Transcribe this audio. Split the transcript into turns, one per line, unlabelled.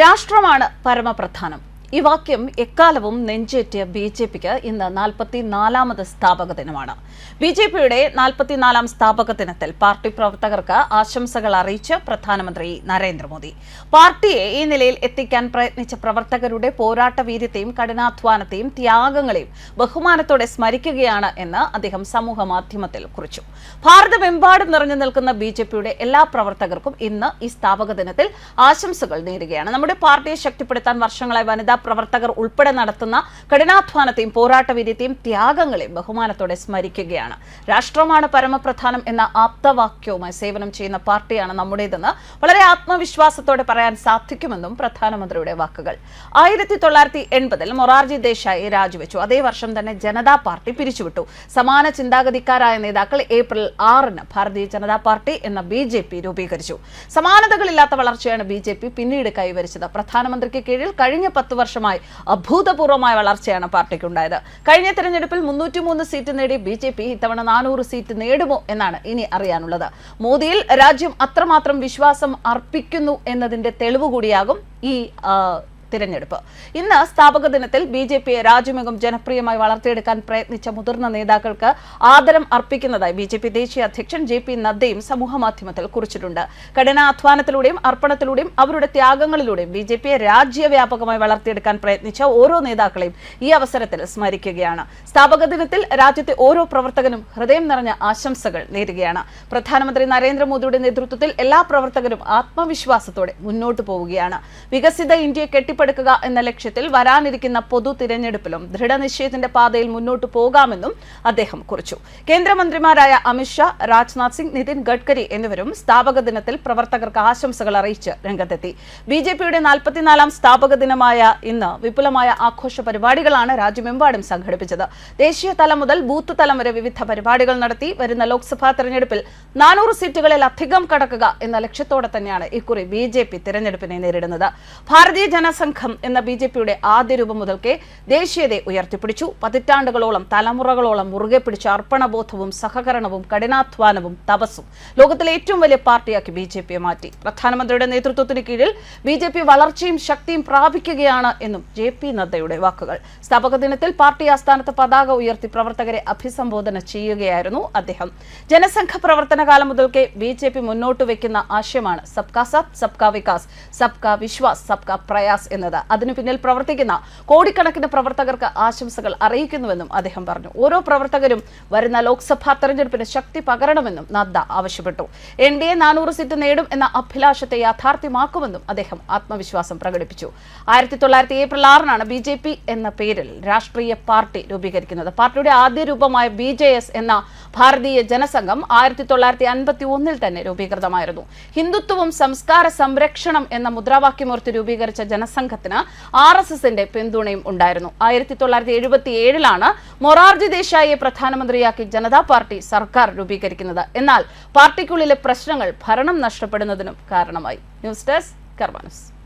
രാഷ്ട്രമാണ് പരമപ്രധാനം ഈ വാക്യം എക്കാലവും നെഞ്ചേറ്റിയ ബി ജെ പിക്ക് ഇന്ന് നാൽപ്പത്തിനാലാമത് സ്ഥാപക ദിനമാണ് ബി ജെ പിയുടെ നാൽപ്പത്തിനാലാം സ്ഥാപക ദിനത്തിൽ പാർട്ടി പ്രവർത്തകർക്ക് ആശംസകൾ അറിയിച്ച് പ്രധാനമന്ത്രി നരേന്ദ്രമോദി പാർട്ടിയെ ഈ നിലയിൽ എത്തിക്കാൻ പ്രയത്നിച്ച പ്രവർത്തകരുടെ പോരാട്ട വീര്യത്തെയും കഠിനാധ്വാനത്തെയും ത്യാഗങ്ങളെയും ബഹുമാനത്തോടെ സ്മരിക്കുകയാണ് എന്ന് അദ്ദേഹം സമൂഹ മാധ്യമത്തിൽ കുറിച്ചു ഭാരതമെമ്പാടും നിറഞ്ഞു നിൽക്കുന്ന ബി ജെ പിയുടെ എല്ലാ പ്രവർത്തകർക്കും ഇന്ന് ഈ സ്ഥാപക ദിനത്തിൽ ആശംസകൾ നേരുകയാണ് നമ്മുടെ പാർട്ടിയെ ശക്തിപ്പെടുത്താൻ വർഷങ്ങളായി വനിതാ പ്രവർത്തകർ ഉൾപ്പെടെ നടത്തുന്ന കഠിനാധ്വാനത്തെയും പോരാട്ടവീര്യത്തെയും ത്യാഗങ്ങളെയും ബഹുമാനത്തോടെ സ്മരിക്കുകയാണ് രാഷ്ട്രമാണ് പരമപ്രധാനം എന്ന ആപ്തവാക്യവുമായി സേവനം ചെയ്യുന്ന പാർട്ടിയാണ് നമ്മുടേതെന്ന് വളരെ ആത്മവിശ്വാസത്തോടെ പറയാൻ സാധിക്കുമെന്നും പ്രധാനമന്ത്രിയുടെ വാക്കുകൾ ആയിരത്തി തൊള്ളായിരത്തി എൺപതിൽ മൊറാർജി ദേശായി രാജിവെച്ചു അതേ വർഷം തന്നെ ജനതാ പാർട്ടി പിരിച്ചുവിട്ടു സമാന ചിന്താഗതിക്കാരായ നേതാക്കൾ ഏപ്രിൽ ആറിന് ഭാരതീയ ജനതാ പാർട്ടി എന്ന ബി ജെ പി രൂപീകരിച്ചു സമാനതകളില്ലാത്ത വളർച്ചയാണ് ബി ജെ പി പിന്നീട് കൈവരിച്ചത് പ്രധാനമന്ത്രിക്ക് കീഴിൽ കഴിഞ്ഞ പത്ത് വർഷം വർഷമായി അഭൂതപൂർവമായ വളർച്ചയാണ് പാർട്ടിക്ക് ഉണ്ടായത് കഴിഞ്ഞ തെരഞ്ഞെടുപ്പിൽ മൂന്ന് സീറ്റ് നേടി ബി ജെ പി ഇത്തവണ നാനൂറ് സീറ്റ് നേടുമോ എന്നാണ് ഇനി അറിയാനുള്ളത് മോദിയിൽ രാജ്യം അത്രമാത്രം വിശ്വാസം അർപ്പിക്കുന്നു എന്നതിന്റെ തെളിവ് കൂടിയാകും ഈ തിരഞ്ഞെടുപ്പ് ഇന്ന് സ്ഥാപക ദിനത്തിൽ ബി ജെ പിയെ രാജ്യമെങ്ങും ജനപ്രിയമായി വളർത്തിയെടുക്കാൻ പ്രയത്നിച്ച മുതിർന്ന നേതാക്കൾക്ക് ആദരം അർപ്പിക്കുന്നതായി ബി ജെ പി ദേശീയ അധ്യക്ഷൻ ജെ പി നദ്ദയും സമൂഹമാധ്യമത്തിൽ കുറിച്ചിട്ടുണ്ട് കഠിനാധ്വാനത്തിലൂടെയും അർപ്പണത്തിലൂടെയും അവരുടെ ത്യാഗങ്ങളിലൂടെയും ബി ജെ പിയെ രാജ്യവ്യാപകമായി വളർത്തിയെടുക്കാൻ പ്രയത്നിച്ച ഓരോ നേതാക്കളെയും ഈ അവസരത്തിൽ സ്മരിക്കുകയാണ് സ്ഥാപക ദിനത്തിൽ രാജ്യത്തെ ഓരോ പ്രവർത്തകനും ഹൃദയം നിറഞ്ഞ ആശംസകൾ നേരുകയാണ് പ്രധാനമന്ത്രി നരേന്ദ്രമോദിയുടെ നേതൃത്വത്തിൽ എല്ലാ പ്രവർത്തകരും ആത്മവിശ്വാസത്തോടെ മുന്നോട്ടു പോവുകയാണ് വികസിത ഇന്ത്യയെ കെട്ടിപ്പ കെട്ടിപ്പടുക്കുക എന്ന ലക്ഷ്യത്തിൽ വരാനിരിക്കുന്ന പൊതു തിരഞ്ഞെടുപ്പിലും ദൃഢനിശ്ചയത്തിന്റെ പാതയിൽ മുന്നോട്ട് പോകാമെന്നും അദ്ദേഹം കുറിച്ചു കേന്ദ്രമന്ത്രിമാരായ അമിത്ഷാ രാജ്നാഥ് സിംഗ് നിതിൻ ഗഡ്കരി എന്നിവരും സ്ഥാപക ദിനത്തിൽ പ്രവർത്തകർക്ക് ആശംസകൾ അറിയിച്ച് രംഗത്തെത്തി ബി ജെ പിയുടെ നാൽപ്പത്തിനാലാം സ്ഥാപക ദിനമായ ഇന്ന് വിപുലമായ ആഘോഷ പരിപാടികളാണ് രാജ്യമെമ്പാടും സംഘടിപ്പിച്ചത് ദേശീയ തലം മുതൽ ബൂത്ത് തലം വരെ വിവിധ പരിപാടികൾ നടത്തി വരുന്ന ലോക്സഭാ തെരഞ്ഞെടുപ്പിൽ നാനൂറ് സീറ്റുകളിൽ അധികം കടക്കുക എന്ന ലക്ഷ്യത്തോടെ തന്നെയാണ് ഇക്കുറി ബി ജെ പി തെരഞ്ഞെടുപ്പിനെ നേരിടുന്നത് ഭാരതീയ ജനസംഘ സംഘം എന്ന ബി ജെ പിയുടെ ആദ്യ രൂപം മുതൽക്കേ ദേശീയതയെ ഉയർത്തിപ്പിടിച്ചു പതിറ്റാണ്ടുകളോളം തലമുറകളോളം മുറുകെ പിടിച്ച അർപ്പണബോധവും സഹകരണവും കഠിനാധ്വാനവും തപസ്സും ലോകത്തിലെ ഏറ്റവും വലിയ പാർട്ടിയാക്കി ബി ജെ പിയെ മാറ്റി പ്രധാനമന്ത്രിയുടെ നേതൃത്വത്തിന് കീഴിൽ ബി ജെ പി വളർച്ചയും ശക്തിയും പ്രാപിക്കുകയാണ് എന്നും ജെ പി നദ്ദയുടെ വാക്കുകൾ സ്ഥാപക ദിനത്തിൽ പാർട്ടി ആസ്ഥാനത്ത് പതാക ഉയർത്തി പ്രവർത്തകരെ അഭിസംബോധന ചെയ്യുകയായിരുന്നു അദ്ദേഹം ജനസംഘ പ്രവർത്തന കാലം മുതൽക്കേ ബി ജെ പി മുന്നോട്ട് വയ്ക്കുന്ന ആശയമാണ് സബ്കാ സാത്ത് സബ്കാ വികാസ് സബ്കാ വിശ്വാസ് സബ്കാ പ്രയാസ് എന്ന് എന്നത് അതിനു പിന്നിൽ പ്രവർത്തിക്കുന്ന കോടിക്കണക്കിന് പ്രവർത്തകർക്ക് ആശംസകൾ അറിയിക്കുന്നുവെന്നും അദ്ദേഹം പറഞ്ഞു ഓരോ പ്രവർത്തകരും വരുന്ന ലോക്സഭാ തെരഞ്ഞെടുപ്പിന് ശക്തി പകരണമെന്നും നദ്ദ ആവശ്യപ്പെട്ടു എൻ ഡി എ നാനൂറ് സീറ്റ് നേടും എന്ന അഭിലാഷത്തെ യാഥാർത്ഥ്യമാക്കുമെന്നും അദ്ദേഹം ആത്മവിശ്വാസം പ്രകടിപ്പിച്ചു ആയിരത്തി തൊള്ളായിരത്തി ഏപ്രിൽ ആറിനാണ് ബി ജെ പി എന്ന പേരിൽ രാഷ്ട്രീയ പാർട്ടി രൂപീകരിക്കുന്നത് പാർട്ടിയുടെ ആദ്യ രൂപമായ ബി ജെ എസ് എന്ന ഭാരതീയ ജനസംഘം ആയിരത്തി തൊള്ളായിരത്തി അൻപത്തി ഒന്നിൽ തന്നെ രൂപീകൃതമായിരുന്നു ഹിന്ദുത്വവും സംസ്കാര സംരക്ഷണം എന്ന മുദ്രാവാക്യമോർത്ത് രൂപീകരിച്ച ജനസംഘത്തിന് ആർ എസ് എസിന്റെ പിന്തുണയും ഉണ്ടായിരുന്നു ആയിരത്തി തൊള്ളായിരത്തി എഴുപത്തി ഏഴിലാണ് മൊറാർജി ദേശായിയെ പ്രധാനമന്ത്രിയാക്കി ജനതാ പാർട്ടി സർക്കാർ രൂപീകരിക്കുന്നത് എന്നാൽ പാർട്ടിക്കുള്ളിലെ പ്രശ്നങ്ങൾ ഭരണം നഷ്ടപ്പെടുന്നതിനും കാരണമായി ന്യൂസ് ഡെസ്ക് കർമാനസ്